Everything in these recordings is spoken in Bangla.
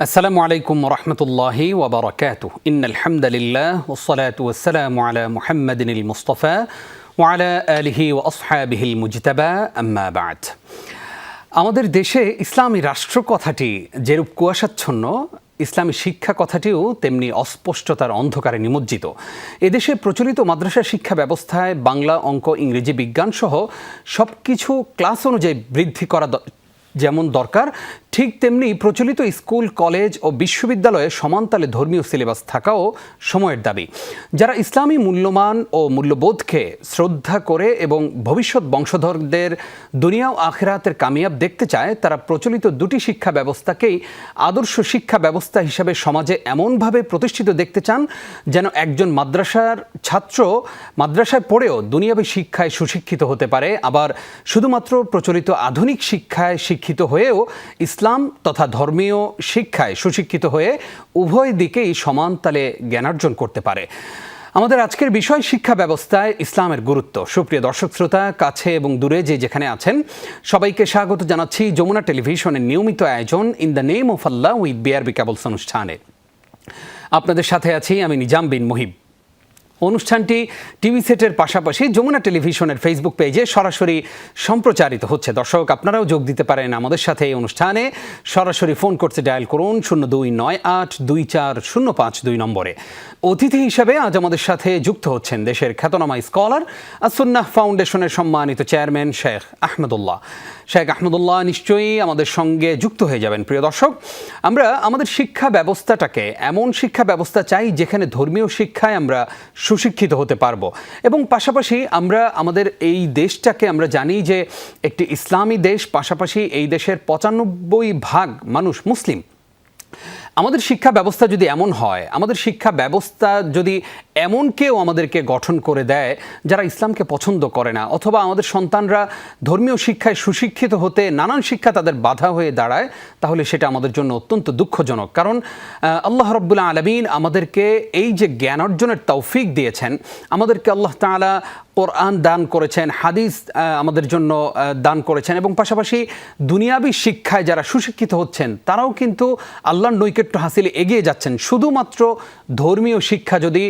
আসসালামু আলাইকুম الله وبركاته إن الحمد لله والصلاة والسلام على মুস্তফা المصطفى وعلى آله وأصحابه المجتبى أما بعد আমাদের দেশে ইসলামী রাষ্ট্র কথাটি যেরূপ কুয়াশাচ্ছন্ন, ইসলামী শিক্ষা কথাটিও তেমনি অস্পষ্টতার অন্ধকারে নিমজ্জিত। এদেশে প্রচলিত মাদ্রাসা শিক্ষা ব্যবস্থায় বাংলা, অঙ্ক, ইংরেজি বিজ্ঞানসহ সব কিছু ক্লাস অনুযায়ী বৃদ্ধি করা যেমন দরকার, ঠিক তেমনি প্রচলিত স্কুল, কলেজ ও বিশ্ববিদ্যালয়ে সমানতালে ধর্মীয় সিলেবাস থাকাও সময়ের দাবি। যারা ইসলামী মূল্যমান ও মূল্যবোধকে শ্রদ্ধা করে এবং ভবিষ্যৎ বংশধরদের দুনিয়া ও আখেরাতের কামিয়াব দেখতে চায়, তারা প্রচলিত দুটি শিক্ষা ব্যবস্থাকেই আদর্শ শিক্ষা ব্যবস্থা হিসাবে সমাজে এমনভাবে প্রতিষ্ঠিত দেখতে চান যেন একজন মাদ্রাসার ছাত্র মাদ্রাসায় পড়েও দুনিয়াবী শিক্ষায় সুশিক্ষিত হতে পারে। আবার শুধুমাত্র প্রচলিত আধুনিক শিক্ষায় শিক্ষিত হয়েও ইসলাম তথা ধর্মীয় শিক্ষায় সুশিক্ষিত হয়ে উভয় দিকেই সমান তালে জ্ঞানার্জন করতে পারে। আমাদের আজকের বিষয় শিক্ষা ব্যবস্থায় ইসলামের গুরুত্ব। সুপ্রিয় দর্শক শ্রোতা, কাছে এবং দূরে যে যেখানে আছেন, সবাইকে স্বাগত জানাচ্ছি যমুনা টেলিভিশনের নিয়মিত আয়োজন in the name of Allah with BRB cables অনুষ্ঠানে। আপনাদের সাথে আছি আমি নিজাম বিন মুহিব। অনুষ্ঠানটি টিভি সেটের পাশাপাশি যমুনা টেলিভিশনের ফেসবুক পেজে সরাসরি সম্প্রচারিত হচ্ছে। দর্শক, আপনারাও যোগ দিতে পারেন আমাদের সাথে এই অনুষ্ঠানে। সরাসরি ফোন করতে ডায়াল করুন শূন্য দুই নয় আট দুই চার শূন্য পাঁচ দুই নম্বরে। অতিথি হিসেবে আজ আমাদের সাথে যুক্ত হচ্ছেন দেশের খ্যাতনামা স্কলার আসুন্নাহ ফাউন্ডেশনের সম্মানিত চেয়ারম্যান শেখ আহমদুল্লাহ। শেখ আহমদুল্লাহ নিশ্চয়ই আমাদের সঙ্গে যুক্ত হয়ে যাবেন। প্রিয় দর্শক, আমরা আমাদের শিক্ষা ব্যবস্থাটাকে এমন শিক্ষা ব্যবস্থা চাই যেখানে ধর্মীয় শিক্ষায় আমরা সুশিক্ষিত হতে পারব। এবং পাশাপাশি আমরা আমাদের এই দেশটাকে আমরা জানি যে একটি ইসলামী দেশ, পাশাপাশি এই দেশের পঁচানব্বই ভাগ মানুষ মুসলিম। আমাদের শিক্ষা ব্যবস্থা যদি এমন হয়, আমাদের শিক্ষা ব্যবস্থা যদি এমন কেউ আমাদেরকে গঠন করে দেয় যারা ইসলামকে পছন্দ করে না, অথবা আমাদের সন্তানরা ধর্মীয় শিক্ষায় সুশিক্ষিত হতে নানান শিক্ষা তাদের বাধা হয়ে দাঁড়ায়, তাহলে সেটা আমাদের জন্য অত্যন্ত দুঃখজনক। কারণ আল্লাহ রব্বুল্লাহ আলমিন আমাদেরকে এই যে জ্ঞান অর্জনের তৌফিক দিয়েছেন, আমাদেরকে আল্লাহ তাআলা কোরআন দান করেছেন, হাদিস আমাদের জন্য দান করেছেন এবং পাশাপাশি দুনিয়াবী শিক্ষায় যারা সুশিক্ষিত হচ্ছেন, তারাও কিন্তু আল্লাহর নৈকট্য হাসিলে এগিয়ে যাচ্ছেন। শুধুমাত্র ধর্মীয় শিক্ষা যদি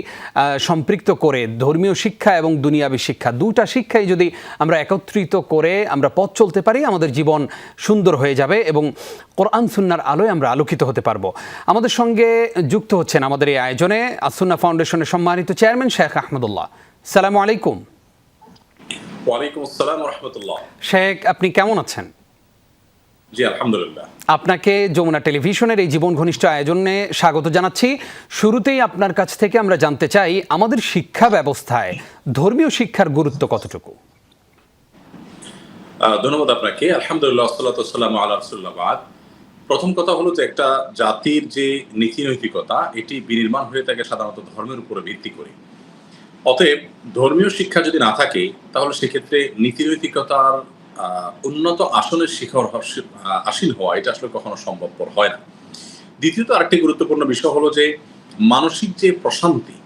সম্পৃক্ত করে, ধর্মীয় শিক্ষা এবং দুনিয়াবী শিক্ষা দুটা শিক্ষাই যদি আমরা একত্রিত করে আমরা পথ চলতে পারি, আমাদের জীবন সুন্দর হয়ে যাবে এবং কোরআন সুন্নার আলোয় আমরা আলোকিত হতে পারব। আমাদের সঙ্গে যুক্ত হচ্ছেন আমাদের এই আয়োজনে, আসুন্না ফাউন্ডেশনের সম্মানিত চেয়ারম্যান শেখ আহমদুল্লাহ। সালামু আলাইকুম। ওয়ালাইকুম আসসালাম রহমতুল্লাহ শেখ আপনি কেমন আছেন? জি আলহামদুলিল্লাহ। আপনাকে যমুনা টেলিভিশনের এই জীবন ঘনিষ্ঠ আয়োজনে স্বাগত জানাচ্ছি। শুরুতেই আপনার কাছ থেকে আমরা জানতে চাই আমাদের শিক্ষা ব্যবস্থায় ধর্মীয় শিক্ষার গুরুত্ব কতটুকু? ধন্যবাদ আপনাকে। আলহামদুলিল্লাহ সাল্লাম আল্লাহ রসুল্লাহ বাদ। প্রথম কথা হলো যে একটা জাতির যে নীতি নৈতিকতা এটি বিনির্মাণ হয়ে থাকে সাধারণত ধর্মের উপরে ভিত্তি করে। অতএব ধর্মীয় শিক্ষা যদি না থাকে, তাহলে সেক্ষেত্রে নীতি নৈতিকতার উন্নত আসনের শিখর আসীন হওয়া, এটা আসলে কখনো সম্ভবপর হয় না। দ্বিতীয়ত আরেকটি গুরুত্বপূর্ণ বিষয় হলো যে, মানসিক যে প্রশান্তি,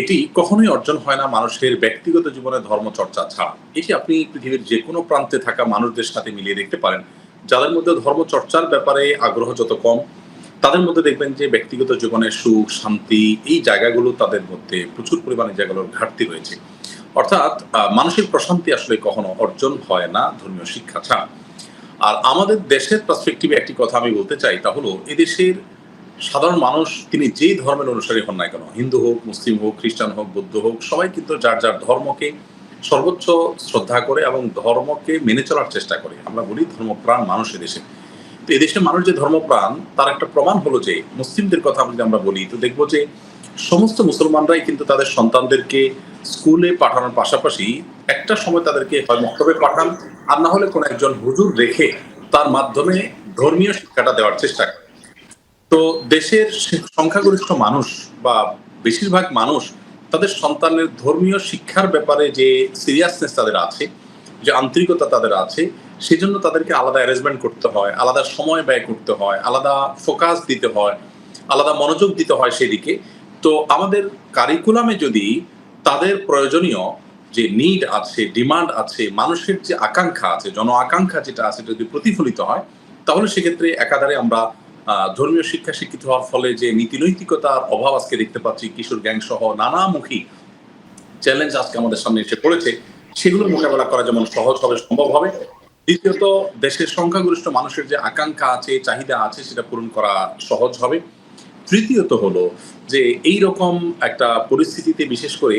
এটি কখনোই অর্জন হয় না মানুষের ব্যক্তিগত জীবনে ধর্মচর্চা ছাড়া। এটি আপনি পৃথিবীর যে কোনো প্রান্তে থাকা মানুষদের সাথে মিলিয়ে দেখতে পারেন, যাদের মধ্যে ধর্মচর্চার ব্যাপারে আগ্রহ যত কম তাদের মধ্যে দেখবেন যে ব্যক্তিগত জীবনে সুখ, শান্তি এই জায়গাগুলো তাদের মধ্যে প্রচুর পরিমাণে জায়গাগুলোর ঘাটতি রয়েছে। অর্থাৎ মানসিক প্রশান্তি আসলে কখনো অর্জন হয় না ধর্মীয় শিক্ষা ছাড়া। আর আমাদের দেশের পার্সপেক্টিভে একটি কথা আমি বলতে চাই, তা হলো এদেশের সাধারণ মানুষ, তিনি যেই ধর্মের অনুসারী হন না কেন, হিন্দু হোক, মুসলিম হোক, খ্রিস্টান হোক, বৌদ্ধ হোক, সবাই কিন্তু যার যার ধর্মকে সর্বোচ্চ শ্রদ্ধা করে এবং ধর্মকে মেনে চলার চেষ্টা করে। আমরা বলি ধর্মপ্রাণ মানুষ এদেশে তো এদেশের মানুষ যে ধর্মপ্রাণ, তার একটা প্রমাণ হলো যে মুসলিমদের কথা যদি আমরা বলি, তো দেখব যে সমস্ত মুসলমানরাই কিন্তু তাদের সন্তানদেরকে স্কুলে পাঠানোর পাশাপাশি একটা সময় তাদেরকে হয় মক্তবে পাঠান, আর না হলে কোনো একজন হুজুর রেখে তার মাধ্যমে ধর্মীয় শিক্ষাটা দেওয়ার চেষ্টা করে। তো দেশের সংখ্যাগরিষ্ঠ মানুষ বা বেশিরভাগ মানুষ তাদের সন্তানের ধর্মীয় শিক্ষার ব্যাপারে যে সিরিয়াসনেস তাদের আছে, যে আন্তরিকতা তাদের আছে সেজন্য তাদেরকে আলাদা অ্যারেঞ্জমেন্ট করতে হয়, আলাদা সময় ব্যয় করতে হয়, আলাদা ফোকাস দিতে হয়, আলাদা মনোযোগ দিতে হয় সেদিকে। তো আমাদের কারিকুলামে যদি তাদের প্রয়োজনীয় যে নিড আছে ডিমান্ড আছে, মানুষের যে আকাঙ্ক্ষা আছে, জন আকাঙ্ক্ষা যেটা আছে যদি প্রতিফলিত হয়, তাহলে সেক্ষেত্রে একাধারে আমরা ধর্মীয় শিক্ষা শিক্ষিত হওয়ার ফলে যে নীতিনৈতিকতার অভাব আজকে দেখতে পাচ্ছি, কিশোর গ্যাং সহ নানামুখী চ্যালেঞ্জ আজকে আমাদের সামনে এসে পড়েছে, সেগুলো মোকাবেলা করা যেমন সহজ হবে, সম্ভব হবে। দ্বিতীয়ত, দেশের সংখ্যাগরিষ্ঠ মানুষের যে আকাঙ্ক্ষা আছে, চাহিদা আছে, সেটা পূরণ করা সহজ হবে। তৃতীয়ত হলো যে এই রকম একটা পরিস্থিতিতে বিশেষ করে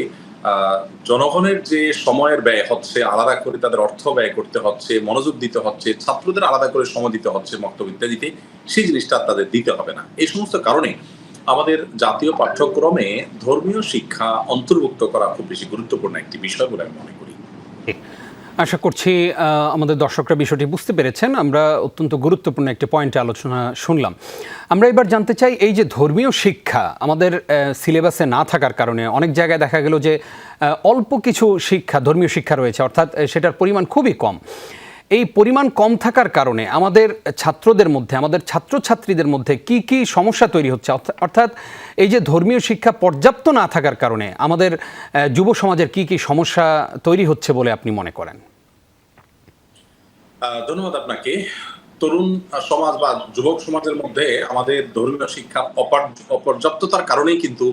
জনগণের যে সময়ের ব্যয় হচ্ছে, আলাদা করে তাদের অর্থ ব্যয় করতে হচ্ছে, মনোযোগ দিতে হচ্ছে, ছাত্রদের আলাদা করে সময় দিতে হচ্ছে, মক্তব্য ইত্যাদিতে, সেই জিনিসটা তাদের দিতে হবে না। এই সমস্ত কারণে আমাদের জাতীয় পাঠ্যক্রমে ধর্মীয় শিক্ষা অন্তর্ভুক্ত করা খুব বেশি গুরুত্বপূর্ণ একটি বিষয় বলে আমি মনে করি। আশা করছি আমাদের দর্শকরা বিষয়টি বুঝতে পেরেছেন। আমরা অত্যন্ত গুরুত্বপূর্ণ একটি পয়েন্টে আলোচনা শুনলাম। আমরা এবার জানতে চাই, এই যে ধর্মীয় শিক্ষা আমাদের সিলেবাসে না থাকার কারণে অনেক জায়গায় দেখা গেল যে অল্প কিছু শিক্ষা, ধর্মীয় শিক্ষা রয়েছে, অর্থাৎ সেটার পরিমাণ খুবই কম। এই পরিমাণ কম থাকার কারণে আমাদের ছাত্রদের মধ্যে, আমাদের ছাত্রছাত্রীদের মধ্যে কি কি সমস্যা তৈরি হচ্ছে? অর্থা- অর্থাৎ, এই যে ধর্মীয় শিক্ষা পর্যাপ্ত না থাকার কারণে আমাদের যুব সমাজের কি কি সমস্যা তৈরি হচ্ছে বলে আপনি মনে করেন? ধন্যবাদ আপনাকে। তরুণ সমাজ বা যুবক সমাজের মধ্যে আমাদের ধর্মীয় শিক্ষা অপর্যাপ্ততার কারণেই কিন্তু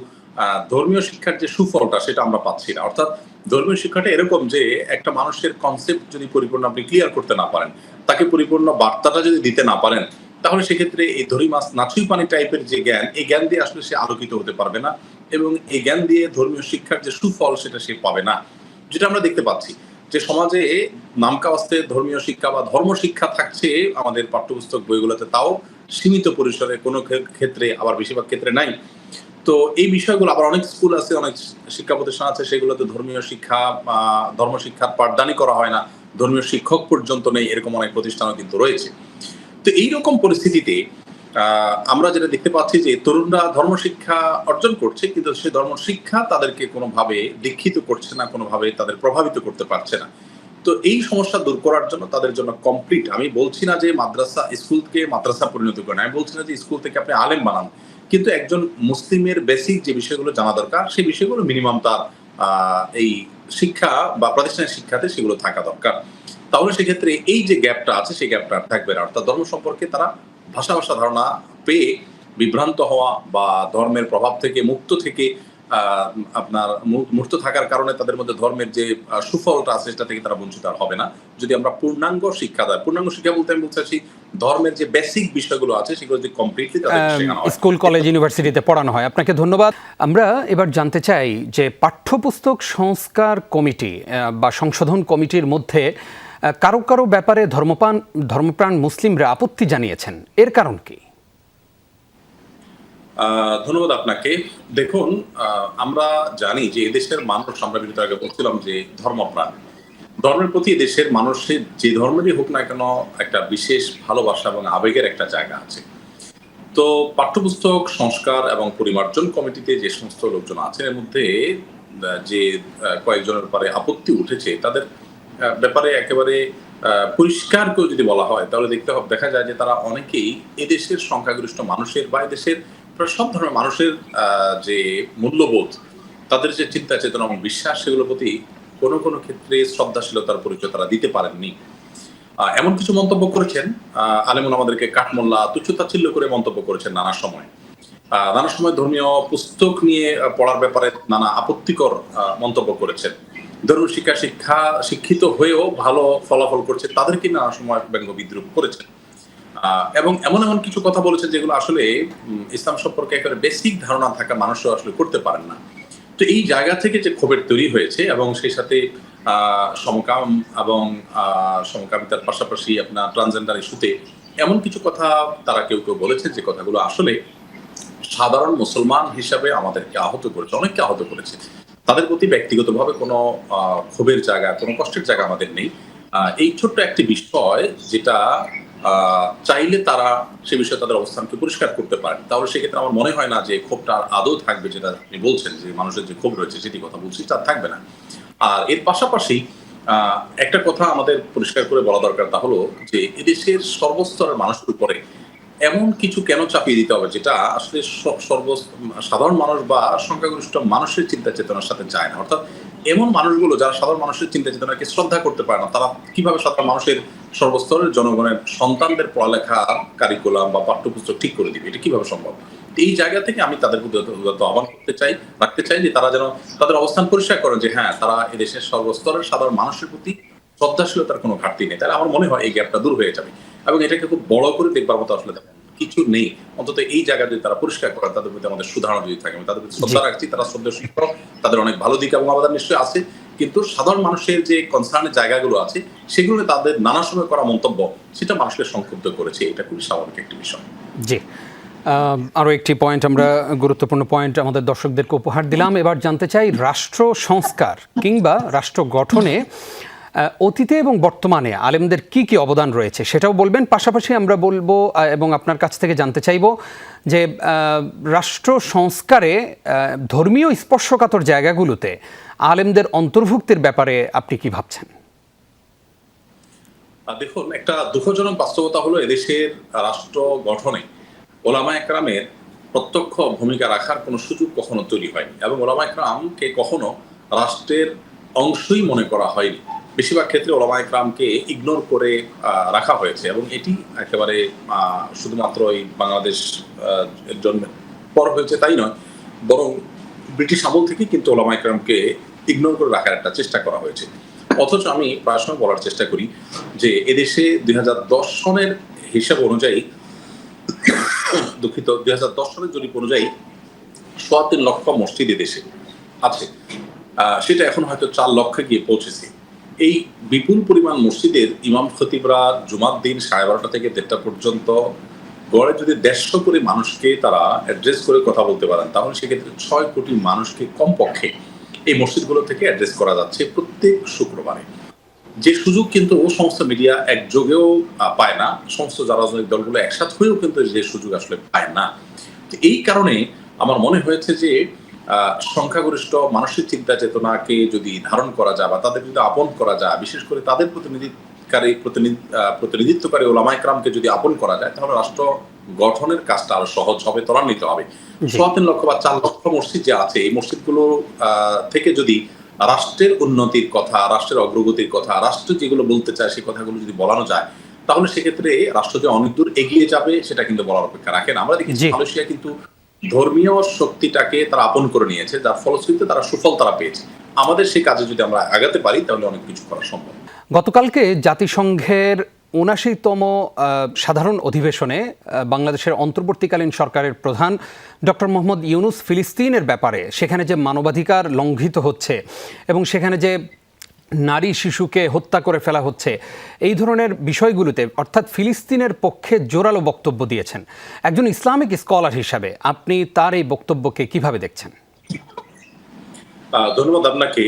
ধর্মীয় শিক্ষার যে সুফলটা সেটা আমরা পাচ্ছি না। অর্থাৎ ধর্মীয় শিক্ষাটা এরকম যে একটা মানুষের কনসেপ্ট যদি পরিপূর্ণ আপনি ক্লিয়ার করতে না পারেন, তাকে পরিপূর্ণ বার্তাটা যদি দিতে না পারেন, তাহলে সেক্ষেত্রে এই ধরি মাছ নাচুই পানি টাইপের যে জ্ঞান, এই জ্ঞান দিয়ে আসলে সে আলোকিত হতে পারবে না এবং এই জ্ঞান দিয়ে ধর্মীয় শিক্ষার যে সুফল সেটা সে পাবে না, যেটা আমরা দেখতে পাচ্ছি। যে সমাজে নামকাওয়াস্তে ধর্মীয় শিক্ষা বা ধর্ম শিক্ষা থাকছে, আমাদের পাঠ্যপুস্তক বইগুলোতে তাও সীমিত পরিসরে কোনো ক্ষেত্রে, আবার বেশিরভাগ ক্ষেত্রে নাই। তো এই বিষয়গুলো আবার অনেক স্কুল আছে, অনেক শিক্ষা প্রতিষ্ঠান আছে, সেগুলোতে ধর্মীয় শিক্ষা ধর্ম শিক্ষার পাঠদানি করা হয় না। ধর্মীয় শিক্ষক পর্যন্ত নেই, এরকম অনেক প্রতিষ্ঠানও কিন্তু রয়েছে। তো এইরকম পরিস্থিতিতে আমরা যেটা দেখতে পাচ্ছি যে তরুণরা ধর্ম শিক্ষা অর্জন করছে, কিন্তু সেই ধর্ম শিক্ষা তাদেরকে কোনোভাবে দীক্ষিত করছে না, কোনোভাবে তাদের প্রভাবিত করতে পারছে না। তো এই সমস্যা দূর করার জন্য তাদের জন্য কমপ্লিট আমি বলছি না যে মাদ্রাসা স্কুলকে মাদ্রাসা পরিণত করেন আমি বলছি না যে স্কুল থেকে আপনি আলেম বানান। কিন্তু একজন মুসলিমের বেসিক যে বিষয়গুলো জানা দরকার, সেই বিষয়গুলো মিনিমাম তার এই শিক্ষা বা প্রাতিষ্ঠানিক শিক্ষাতে সেগুলো থাকা দরকার। তাহলে সেক্ষেত্রে এই যে গ্যাপটা আছে, সেই গ্যাপটা থাকবে না। অর্থাৎ ধর্ম সম্পর্কে তারা ভাষা ভাষা ধারণা পেয়ে বিভ্রান্ত হওয়া বা ধর্মের প্রভাব থেকে মুক্ত থেকে আপনার মুক্ত থাকার কারণে তাদের মধ্যে ধর্মের যে সুফলটা আছে সেটা থেকে তারা বঞ্চিত আর হবে না। যদি আমরা পূর্ণাঙ্গ শিক্ষা দেয় পূর্ণাঙ্গ শিক্ষা বলতে আমি বলতে চাচ্ছি ধর্মের যে বেসিক বিষয়গুলো আছে সেগুলো যদি কমপ্লিটলি স্কুল কলেজ ইউনিভার্সিটিতে পড়ানো হয়। আপনাকে ধন্যবাদ। আমরা এবার জানতে চাই যে পাঠ্যপুস্তক সংস্কার কমিটি বা সংশোধন কমিটির মধ্যে কারও কারও ব্যাপারে ধর্মপান ধর্মপ্রাণ মুসলিমরা আপত্তি জানিয়েছেন। এর কারণ কি? ধন্যবাদ আপনাকে। দেখুন আমরা জানি যে এদেশের মানুষ আমরা বিরত আগে বলছিলাম যে ধর্মপ্রাণ। ধর্মের প্রতি দেশের মানুষের যে ধর্মেরই হোক না কেন একটা বিশেষ ভালোবাসা এবং আবেগের একটা জায়গা আছে। তো পাঠ্যপুস্তক, সংস্কার এবং পরিমার্জন কমিটিতে যে সমস্ত লোকজন আছেন, এর মধ্যে যে কয়েকজনের পরে আপত্তি উঠেছে, তাদের ব্যাপারে একেবারে পরিষ্কার করে যদি বলা হয়, তাহলে দেখতে হবে, দেখা যায় যে তারা অনেকেই এদেশের সংখ্যাগরিষ্ঠ মানুষের বা এদেশের প্রায় সব ধরনের মানুষের যে মূল্যবোধ, তাদের যে চিন্তা চেতনা এবং বিশ্বাস, সেগুলোর প্রতি কোনো কোনো ক্ষেত্রে শ্রদ্ধাশীলতার পরিচয় তারা দিতে পারেননি। এমন কিছু মন্তব্য করেছেন আলেমন আমাদেরকে কাঠমোল্লা তুচ্ছতাচ্ছিল্য করে মন্তব্য করেছেন নানা সময়। নানা সময় ধর্মীয় পুস্তক নিয়ে পড়ার ব্যাপারে নানা আপত্তিকর মন্তব্য করেছেন। ধর্ম শিক্ষা শিক্ষা শিক্ষিত হয়েও ভালো ফলাফল করছে তাদেরকে নানা সময় ব্যঙ্গ বিদ্রুপ করেছেন আহ, এবং এমন এমন কিছু কথা বলেছেন যেগুলো আসলে ইসলাম সম্পর্কে একেবারে বেসিক ধারণা থাকা মানুষও আসলে করতে পারেন না। তো এই জায়গা থেকে যে ক্ষোভের তৈরি হয়েছে এবং সেই সাথে সমকাম এবং সমকামিতার পাশাপাশি আপনার ট্রান্সজেন্ডার ইস্যুতে এমন কিছু কথা তারা কেউ কেউ বলেছে যে কথাগুলো আসলে সাধারণ মুসলমান হিসাবে আমাদেরকে আহত করেছে অনেককে আহত করেছে। তাদের প্রতি ব্যক্তিগতভাবে কোনো ক্ষোভের জায়গা, কোনো কষ্টের জায়গা আমাদের নেই। এই ছোট্ট একটি বিষয় যেটা চাইলে তারা সে বিষয়ে তাদের অবস্থানকে পরিষ্কার করতে পারেন। তাহলে সেক্ষেত্রে আমার মনে হয় না যে ক্ষোভটা আদৌ থাকবে যেটা আপনি বলছেন যে মানুষের যে ক্ষোভ রয়েছে সেটি কথা বলছি, তা থাকবে না। আর এর পাশাপাশি একটা কথা আমাদের পরিষ্কার করে বলা দরকার তা হলো যে এদেশের সর্বস্তরের মানুষের উপরে এমন কিছু কেন চাপিয়ে দিতে হবে যেটা আসলে সর্ব সাধারণ মানুষ বা সংখ্যাগরিষ্ঠ মানুষের চিন্তা চেতনার সাথে যায় না? অর্থাৎ এমন মানুষগুলো যারা সাধারণ মানুষের চিন্তা চেতনাকে শ্রদ্ধা করতে পারে না, তারা কীভাবে সাধারণ মানুষের সর্বস্তরের জনগণের সন্তানদের পড়ালেখা কারিকুলাম বা পাঠ্যপুস্তক ঠিক করে দিবে? এটা কীভাবে সম্ভব? এই জায়গা থেকে আমি তাদের উদাত্ত আহ্বান করতে চাই, রাখতে চাই যে তারা যেন তাদের অবস্থান পরিষ্কার করেন যে হ্যাঁ তারা এদেশের সর্বস্তরের সাধারণ মানুষের প্রতি শ্রদ্ধাশীলতার কোনো ঘাটতি নেই। তাহলে আমার মনে হয় এই গ্যাপটা দূর হয়ে যাবে। এবং এটাকে খুব বড় করে দেখবার মতো আসলে কিছু নেই। অন্তত এই জায়গা যদি তারা পরিষ্কার করেন তাদের প্রতি আমাদের সুধারণা যদি থাকে তাদের প্রতি শ্রদ্ধা রাখছি তারা শ্রদ্ধা শিক্ষক তাদের অনেক ভালো দিক এবং আমাদের নিশ্চয়ই আছে। কিন্তু সাধারণ মানুষের যে কনসার্নের জায়গাগুলো আছে সেগুলো তাদের নানা সময় করা মন্তব্য সেটা মানুষকে সংক্ষুব্ধ করেছে। এটা খুবই স্বাভাবিক একটি বিষয়। জি। আরও একটি পয়েন্ট আমরা গুরুত্বপূর্ণ পয়েন্ট আমাদের দর্শকদেরকে উপহার দিলাম। এবার জানতে চাই রাষ্ট্র সংস্কার কিংবা রাষ্ট্র গঠনে অতীতে এবং বর্তমানে আলেমদের কি কি অবদান রয়েছে সেটাও বলবেন। পাশাপাশি আমরা বলব এবং আপনার কাছ থেকে জানতে চাইব যে রাষ্ট্র সংস্কারে ধর্মীয় স্পর্শকাতর জায়গাগুলোতে আলেমদের অন্তর্ভুক্তির ব্যাপারে আপনি কি ভাবছেন? দেখুন, একটা দুঃখজনক বাস্তবতা হলো এদেশের রাষ্ট্র গঠনে ওলামা একরামের প্রত্যক্ষ ভূমিকা রাখার কোনো সুযোগ কখনো তৈরি হয়নি এবং ওলামা একরামকে কখনো রাষ্ট্রের অংশই মনে করা হয়নি। বেশিরভাগ ক্ষেত্রে ওলামা একরামকে ইগনোর করে রাখা হয়েছে এবং এটি একেবারে শুধুমাত্র এই বাংলাদেশ জন্মের পর হয়েছে তাই নয়, বরং ব্রিটিশ আমল থেকে কিন্তু ওলামা একরামকে ইগনোর করে রাখার একটা চেষ্টা করা হয়েছে। অথচ আমি প্রায় বলার চেষ্টা করি যে এদেশে দুই হাজার দশ সনের হিসাব অনুযায়ী, দুঃখিত, দুই হাজার দশ সনের জরিপ অনুযায়ী সোয়া তিন লক্ষ মসজিদ দেশে আছে। সেটা এখন হয়তো চার লক্ষে গিয়ে পৌঁছেছে। এই বিপুল পরিমাণ মসজিদের ইমাম খতিবরা জুমার দিন সাড়ে বারোটা থেকে দেড়টা পর্যন্ত গড়ে যদি দেড়শো করে মানুষকে তারা অ্যাড্রেস করে কথা বলতে পারেন, তাহলে সেক্ষেত্রে ছয় কোটি মানুষকে কমপক্ষে এই মসজিদগুলো থেকে অ্যাড্রেস করা যাচ্ছে প্রত্যেক শুক্রবারে। যে সুযোগ কিন্তু ও সমস্ত মিডিয়া একযোগেও পায় না, সমস্ত রাজনৈতিক দলগুলো একসাথ হয়েও কিন্তু যে সুযোগ আসলে পায় না। এই কারণে আমার মনে হয়েছে যে সংখ্যাগরিষ্ঠ মানসিক চিন্তা চেতনাকে যদি ধারণ করা যায় বা তাদের যদি আপন করা যায় বিশেষ করে তাদের প্রতিনিধিকারী প্রতিনিধিত্বকারী ওলামাইকরামকে যদি আপন করা যায় তাহলে রাষ্ট্র গঠনের কাজটা আরও সহজ হবে ত্বরান্বিত হবে। সোয়া তিন লক্ষ বা চার লক্ষ মসজিদ যে আছে এই মসজিদগুলো থেকে যদি রাষ্ট্রের উন্নতির কথা রাষ্ট্রের অগ্রগতির কথা রাষ্ট্র যেগুলো বলতে চায় সেই কথাগুলো যদি বলানো যায় তাহলে সেক্ষেত্রে রাষ্ট্র যে অনেক দূর এগিয়ে যাবে সেটা কিন্তু বলার অপেক্ষা রাখে না। আমরা দেখি মালয়েশিয়া কিন্তু ধর্মীয় শক্তিটাকে তারা আপন করে নিয়েছে, যার ফলশ্রুতিতে তারা সুফল তারা পেয়েছে। আমাদের সেই কাজে যদি আমরা আগাতে পারি, তাহলে অনেক কিছু করা সম্ভব। গতকালকে জাতিসংঘের উনাশিতম সাধারণ অধিবেশনে বাংলাদেশের অন্তর্বর্তীকালীন সরকারের প্রধান ডক্টর মোহাম্মদ ইউনুস ফিলিস্তিনের ব্যাপারে, সেখানে যে মানবাধিকার লঙ্ঘিত হচ্ছে এবং সেখানে যে নারী শিশুকে হত্যা করে ফেলা হচ্ছে। এই ধরনের বিষয়গুলোতে, অর্থাৎ ফিলিস্তিনের পক্ষে জোরালো বক্তব্য দিয়েছেন। একজন ইসলামিক স্কলার হিসাবে আপনি তার এই বক্তব্যকে কীভাবে দেখছেন? ধন্যবাদ আপনাকে।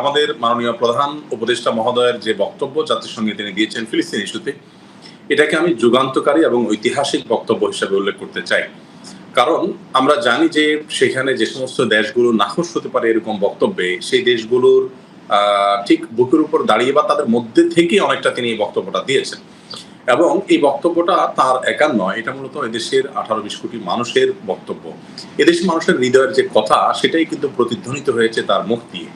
আমাদের মাননীয় প্রধান উপদেষ্টা মহোদয়ের যে বক্তব্য, জাতিসংঘে তিনি দিয়েছেন ফিলিস্তিন ইস্যুতে, এটাকে আমি যুগান্তকারী এবং ঐতিহাসিক বক্তব্য হিসেবে উল্লেখ করতে চাই। কারণ আমরা জানি যে সেখানে যে সমস্ত দেশগুলো নাখোশ হতে পারে এরকম বক্তব্যে, সেই দেশগুলোর ঠিক বুকের উপর দাঁড়িয়ে বা তাদের মধ্যে থেকে অনেকটা তিনি এই বক্তব্যটা দিয়েছেন। এবং এই বক্তব্যটা তার একার নয়, এটা মূলত এদেশের আঠারো বিশ কোটি মানুষের বক্তব্য। এদেশের মানুষের হৃদয়ের যে কথা, সেটাই কিন্তু প্রতিধ্বনিত হয়েছে তার মুখ দিয়ে।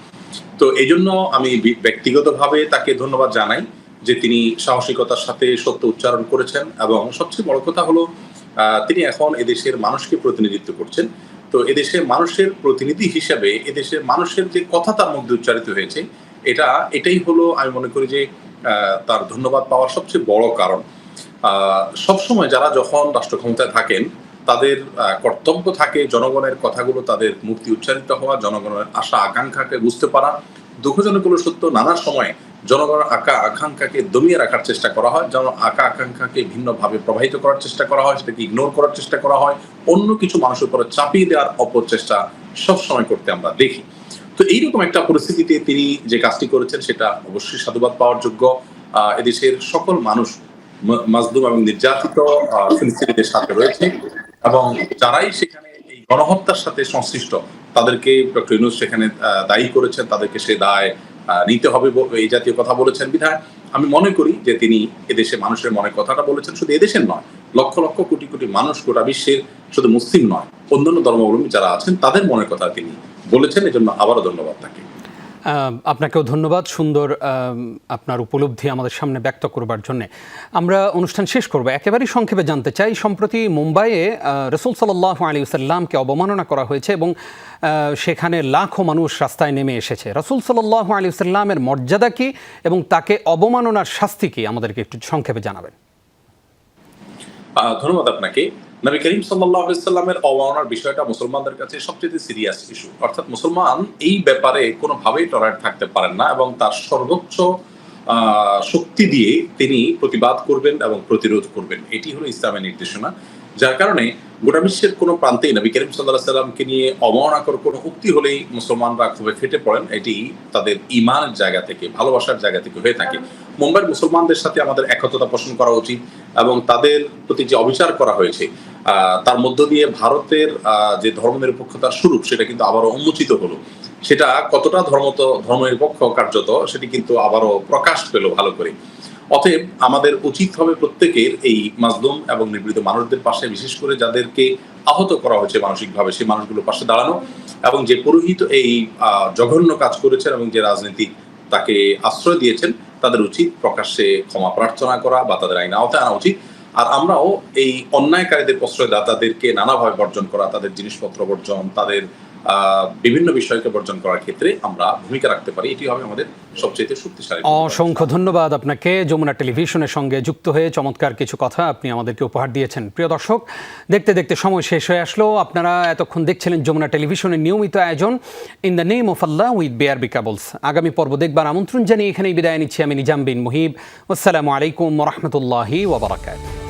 তো এই জন্য আমি ব্যক্তিগতভাবে তাকে ধন্যবাদ জানাই যে তিনি সাহসিকতার সাথে সত্য উচ্চারণ করেছেন এবং সবচেয়ে বড় কথা হলো তিনি এখন এদেশের মানুষকে প্রতিনিধিত্ব করছেন। তো এদেশের মানুষের প্রতিনিধি হিসাবে এদেশের মানুষের যে কথা তার মধ্যে উচ্চারিত হয়েছে, এটা, এটাই হলো আমি মনে করি যে তার ধন্যবাদ পাওয়ার সবচেয়ে বড় কারণ। সবসময় যারা যখন রাষ্ট্র ক্ষমতায় থাকেন, তাদের কর্তব্য থাকে জনগণের কথাগুলো তাদের মুক্তি উচ্চারিত হওয়া, জনগণের আশা, আকাঙ্ক্ষাকে বুঝতে পারা। দুঃখজনক হলো সত্য, নানা সময় জনগণের আকা আকাঙ্ক্ষাকে দমিয়ে রাখার চেষ্টা করা হয় জন আকা আকাঙ্ক্ষাকে ভিন্নভাবে প্রবাহিত করার চেষ্টা করা হয়, সেটাকে ইগনোর করার চেষ্টা করা হয়, অন্য কিছু মানুষের উপরে চাপিয়ে দেওয়ার অপচেষ্টা সবসময় করতে আমরা দেখি। তো এইরকম একটা পরিস্থিতিতে তিনি যে কাজটি করেছেন, সেটা অবশ্যই সাধুবাদ পাওয়ার যোগ্য। এদেশের সকল মানুষ মাজদুম এবং নির্যাতিত ফিলিস্তিনিদের সাথে রয়েছে এবং যারাই সেখানে এই গণহত্যার সাথে সংশ্লিষ্ট, তাদেরকে ডক্টর ইউনুস সেখানে দায়ী করেছেন, তাদেরকে সে দায় নিতে হবে এই জাতীয় কথা বলেছেন বিধায়ক। আমি মনে করি যে তিনি এদেশে মানুষের মনে কথাটা বলেছেন, শুধু এদেশের নয়, লক্ষ লক্ষ কোটি কোটি মানুষ গোটা বিশ্বের শুধু মুসলিম নয়, অন্যান্য ধর্মাবলম্বী যারা আছেন, তাদের মনের কথা তিনি বলেছেন, এজন্য আবারও ধন্যবাদ তাকে। আপনাকেও ধন্যবাদ সুন্দর আপনার উপলব্ধি আমাদের সামনে ব্যক্ত করবার জন্য। আমরা অনুষ্ঠান শেষ করব। একেবারেই সংক্ষেপে জানতে চাই, সম্প্রতি মুম্বাইয়ে রসুল সাল্লাহ আলী সাল্লামকে অবমাননা করা হয়েছে এবং সেখানে লাখো মানুষ রাস্তায় নেমে এসেছে। রসুল সাল্লাহ আলী সাল্লামের মর্যাদা কি এবং তাকে অবমাননার শাস্তি কি? আমাদেরকে একটু সংক্ষেপে জানাবেন। ধন্যবাদ আপনাকে। নবী করিম সাল্লামের অবমাননার বিষয়টা মুসলমানদের কাছে সবচেয়ে সিরিয়াস ইস্যু অর্থাৎ মুসলমান এই ব্যাপারে কোনোভাবেই টলারেন্ট থাকতে পারেন না এবং তার সর্বোচ্চ শক্তি দিয়ে তিনি প্রতিবাদ করবেন এবং প্রতিরোধ করবেন। এটি হলো ইসলামের নির্দেশনা। যার কারণে গোটা বিশ্বের কোনো প্রান্তেই নবী করিম সাল্লাহ সাল্লামকে নিয়ে অবমাননাকর কোনো উক্তি হলেই মুসলমানরা খুবই ফেটে পড়েন। এটি তাদের ইমানের জায়গা থেকে, ভালোবাসার জায়গা থেকে হয়ে থাকে। মুম্বাইয়ের মুসলমানদের সাথে আমাদের একতা পোষণ করা উচিত এবং তাদের প্রতি যে অবিচার করা হয়েছে তার মধ্য দিয়ে ভারতের যে ধর্মনিরপেক্ষতার স্বরূপ, সেটা কিন্তু আবারও উন্মোচিত হলো। সেটা কতটা ধর্মত, ধর্মনিরপেক্ষ কার্যত, সেটি কিন্তু আবারও প্রকাশ পেল ভালো করে। অতএব আমাদের উচিত হবে প্রত্যেকের এই মাজলুম এবং নিবৃত মানুষদের পাশে, বিশেষ করে যাদেরকে আহত করা হয়েছে মানসিকভাবে, সেই মানুষগুলোর পাশে দাঁড়ানো এবং যে পুরোহিত এই জঘন্য কাজ করেছেন এবং যে রাজনীতি তাকে আশ্রয় দিয়েছেন, তাদের উচিত প্রকাশ্যে ক্ষমা প্রার্থনা করা বা তাদের আইন আওতায় আনা উচিত। আর আমরাও এই অন্যায়কারীদের প্রশ্রয়দাতাদেরকে নানাভাবে বর্জন করা, তাদের জিনিসপত্র বর্জন, তাদের বিভিন্ন বিষয়কে বর্জন করার ক্ষেত্রে আমরা ভূমিকা রাখতে পারি। এটি হবে আমাদের সবচেয়ে শক্তিশালী অসংখ্য ধন্যবাদ আপনাকে। যমুনা টেলিভিশনের সঙ্গে যুক্ত হয়ে চমৎকার কিছু কথা আপনি আমাদেরকে উপহার দিয়েছেন। প্রিয় দর্শক, দেখতে দেখতে সময় শেষ হয়ে আসলো। আপনারা এতক্ষণ দেখছিলেন যমুনা টেলিভিশনের নিয়মিত আয়োজন in the name of Allah with BR B cables আগামী পর্ব দেখবার আমন্ত্রণ জানিয়ে এখানেই বিদায় নিচ্ছি আমি নিজাম বিন মুহিব। আসসালামু আলাইকুম রহমতুল্লাহি ওবরাকাত